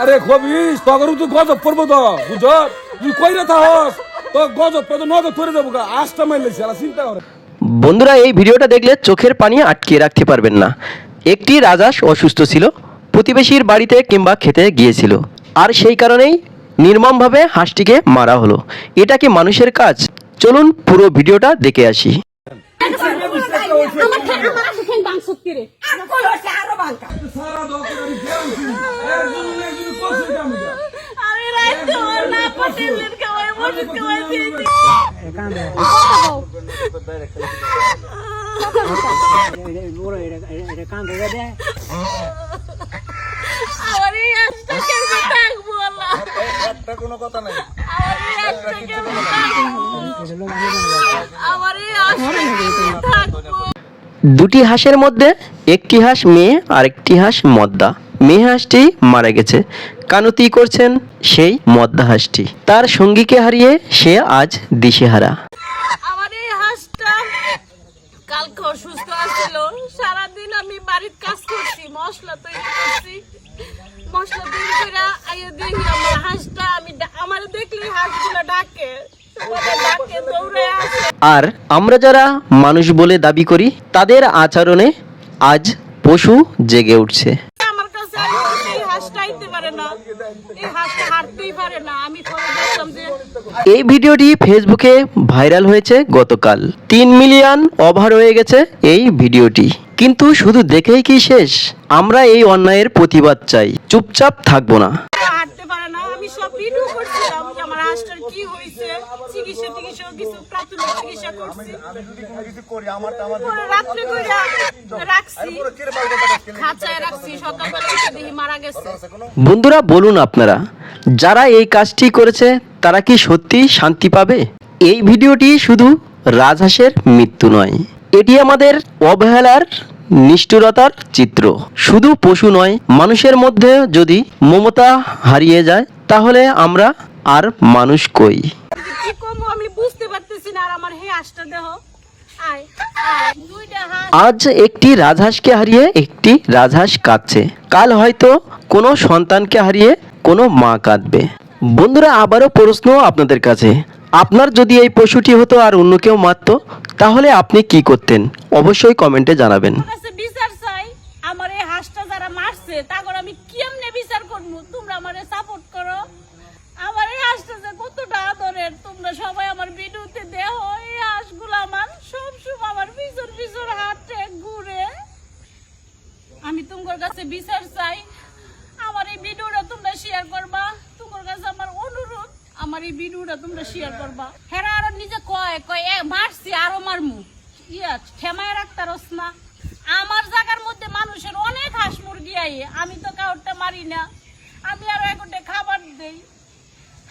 আরে খবিস তগর তুই গজব পড়ব তো বুঝ তুই কই রে থাকস তো গজব পেতো নজর ধরে দেবো গা আজটা মাইলে সেলা চিন্তা করে বন্ধুরা এই ভিডিওটা দেখলে চোখের পানি আটকে রাখতে পারবেন না একটি রাজাস অসুস্থ ছিল প্রতিবেশীর বাড়িতে কিংবা খেতে গিয়েছিল আর সেই কারণেই নির্মমভাবে হাঁসটিকে মারা হলো এটা কি মানুষের কাজ চলুন পুরো ভিডিওটা দেখে আসি আমার ঠ্যাং আমার আছে ঠ্যাং বাংসত করে সারা দোকান আমি গেছি এর জন্য একদিন কইছে আমি আমি রাইতে আমার না পটেলের খাওয়াই মটর খাওয়াই দিয়েছি আমার এই আজটা কেমন থাকব আল্লাহ একটা কোনো কথা নাই আমার এই আজটা কেমন থাকব আমার এই আজটা কেমন থাকব দুটি হাঁসের মধ্যে একটি হাঁস মেয়ে আর একটি হাঁস মদ্দা। মেয়ে হাঁসটি মারা গেছে। কানতি করছেন? সেই মদ্দা হাঁসটি। তার সঙ্গীকে হারিয়ে সে আজ দিশেহারা। আমার এই হাঁসটা কালকে অসুস্থ সারাদিন আমি বাড়ির কাজ করছি, মশলা তৈরি করছি। মশলা তৈরি করে আইয়ে দেখি আমার হাঁসটা, আমি আমার হাঁসগুলো ডাকে। ডাকে দৌড়ে আর আমরা যারা মানুষ বলে দাবি করি তাদের আচরণে আজ পশু জেগে উঠছে। এই ভিডিওটি ফেসবুকে ভাইরাল হয়েছে গতকাল। তিন মিলিয়ন ওভার হয়ে গেছে এই ভিডিওটি। কিন্তু শুধু দেখেই কি শেষ? আমরা এই অন্যায়ের প্রতিবাদ চাই। চুপচাপ থাকব না হাঁটতে পারে না আমি সব ভিডিও করছিলাম যে আমার কি হয়েছে চিকিৎসা টিকিৎসা কিছু প্রাথমিক চিকিৎসা করছি। করি রাত্রে রাখছি। কিরে পাল্টা টাকা কিনে খাঁচায় রাখছি সকালবেলা দেখি মারা গেছে। বন্ধুরা বলুন আপনারা যারা এই কাজটি করেছে তারা কি সত্যি শান্তি পাবে? এই ভিডিওটি শুধু রাজহাঁসের মৃত্যু নয় এটি আমাদের অবহেলার নিষ্ঠুরতার চিত্র। শুধু পশু নয় মানুষের মধ্যে যদি মমতা হারিয়ে যায় তাহলে আমরা আর মানুষ কই? আমি বুঝতে পারতেছি না আর আমার হে হাঁসটা দেহ আয় আয় দুইটা হাঁস। আজ একটি রাজহাঁসকে হারিয়ে একটি রাজহাঁস কাঁদছে। কাল হয়তো কোনো সন্তানকে হারিয়ে কোনো মা কাঁদবে। বন্ধুরা আবারও প্রশ্ন আপনাদের কাছে। আপনার যদি এই পশুটি হতো আর অন্য কেউ মারত তাহলে আপনি কি করতেন? অবশ্যই কমেন্টে জানাবেন আমার কাছে বিচার চাই আমার এই হাঁসটা যারা মারছে তারপর আমি কেমনে বিচার করব তোমরা আমারে সাপোর্ট করো আমার এই হাঁসটা যে কতটা আদরের তোমরা সবাই আমার ভিডিওতে দেহ এই হাঁসগুলো আমার সব সময় আমার পিছর পিছর হাঁটে ঘুরে আমি তোমার কাছে বিচার চাই। আমার এই ভিডিওটা তোমরা শেয়ার করবা। তোমার কাছে আমার অনুরোধ, আমার এই ভিডিওটা তোমরা শেয়ার করবা। হেরা আরও নিজে কয় কয় মারছি আরও মারমু। ইয়া না আমার জায়গার মধ্যে মানুষের অনেক হাঁস মুরগি আই আমি তো কাউরটা মারি না। আমি আরও একটা খাবার দেই।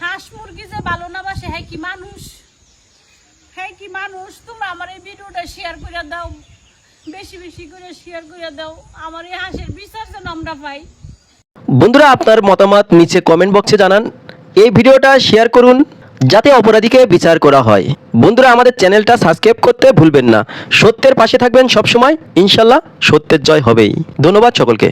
হাঁস মুরগি যে ভালো না বাসে হ্যাঁ কি মানুষ? হ্যাঁ কি মানুষ? তোমরা আমার এই ভিডিওটা শেয়ার করে দাও। বেশি বেশি করে শেয়ার করে দাও। আমার এই পাই। বন্ধুরা, আপনার মতামত নিচে কমেন্ট বক্সে জানান। এই ভিডিওটা শেয়ার করুন, যাতে অপরাধীকে বিচার করা হয়। বন্ধুরা, আমাদের চ্যানেলটা সাবস্ক্রাইব করতে ভুলবেন না। সত্যের পাশে থাকবেন সবসময়। ইনশাল্লাহ সত্যের জয় হবেই। ধন্যবাদ সকলকে।